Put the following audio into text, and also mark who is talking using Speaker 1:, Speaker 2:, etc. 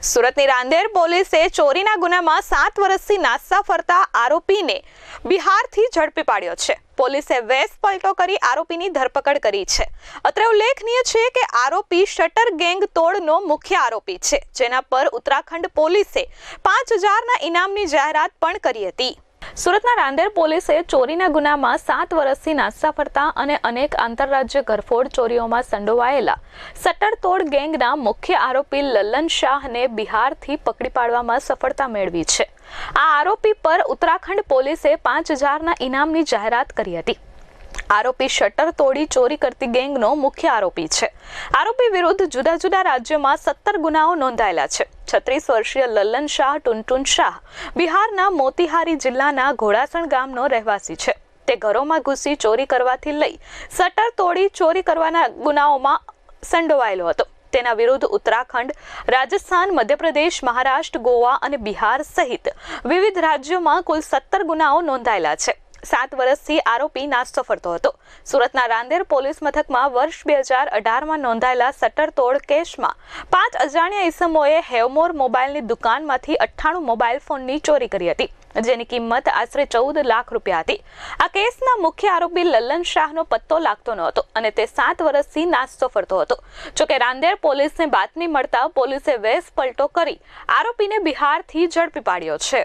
Speaker 1: સુરતની રાંદેર પોલીસે ચોરીના ગુનામાં સાત વર્ષથી નાસ્તા ફરતા આરોપીને બિહારથી ઝડપી પાડ્યો છે. પોલીસે વેસ પલટો કરી આરોપીની ધરપકડ કરી છે. અત્રે ઉલ્લેખનીય છે કે આરોપી શટર ગેંગ તોડનો મુખ્ય આરોપી છે, જેના પર ઉત્તરાખંડ પોલીસે પાંચ હજારના ઇનામની જાહેરાત પણ કરી હતી. સુરતના રાંદેર પોલીસે ચોરીના ગુનામાં સાત વર્ષથી નાસ્તા ફરતા અને અનેક આંતરરાજ્ય ઘરફોડ ચોરીઓમાં સંડોવાયેલા સટ્ટરતોડ ગેંગના મુખ્ય આરોપી લલ્લન શાહને બિહારથી પકડી પાડવામાં સફળતા મેળવી છે. આ આરોપી પર ઉત્તરાખંડ પોલીસે પાંચ હજારના ઇનામની જાહેરાત કરી હતી. આરોપી શટર તોડી ચોરી કરતી ગેંગનો મુખ્ય આરોપી છે. આરોપી વિરુદ્ધ જુદા જુદા રાજ્યોમાં સત્તર ગુનાઓ નોંધાયેલા છે. છત્રીસ વર્ષીય લલ્લન શાહ, ટુનટુન શાહ બિહારના મોતીહારી જિલ્લાના ઘોડાસણ ગામનો રહેવાસી છે. તે ઘરોમાં ઘૂસી ચોરી કરવાથી લઈ શટર તોડી ચોરી કરવાના ગુનાઓમાં સંડોવાયેલો હતો. તેના વિરુદ્ધ ઉત્તરાખંડ, રાજસ્થાન, મધ્યપ્રદેશ, મહારાષ્ટ્ર, ગોવા અને બિહાર સહિત વિવિધ રાજ્યોમાં કુલ સત્તર ગુનાઓ નોંધાયેલા છે. સાત વર્ષથી આરોપી નાસ્તો ફરતો હતો. સુરતના રાંદેર પોલીસ મથકમાં વર્ષ બે હજાર અઢારમાં નોંધાયેલા સટર તોડ કેસમાં પાંચ અજાણ્યા ઇસમોએ હેવમોર મોબાઈલની દુકાનમાંથી અઠ્ઠાણું મોબાઈલ ફોનની ચોરી કરી હતી, જેની કિંમત આશરે ચૌદ લાખ રૂપિયા હતી. આ કેસના મુખ્ય આરોપી લલ્લન શાહનો પત્તો લાગતો ન હતો અને તે સાત વર્ષથી નાસ્તો ફરતો હતો. જોકે રાંદેર પોલીસને બાતમી મળતા પોલીસે વેસ પલટો કરી આરોપીને બિહારથી ઝડપી પાડ્યો છે.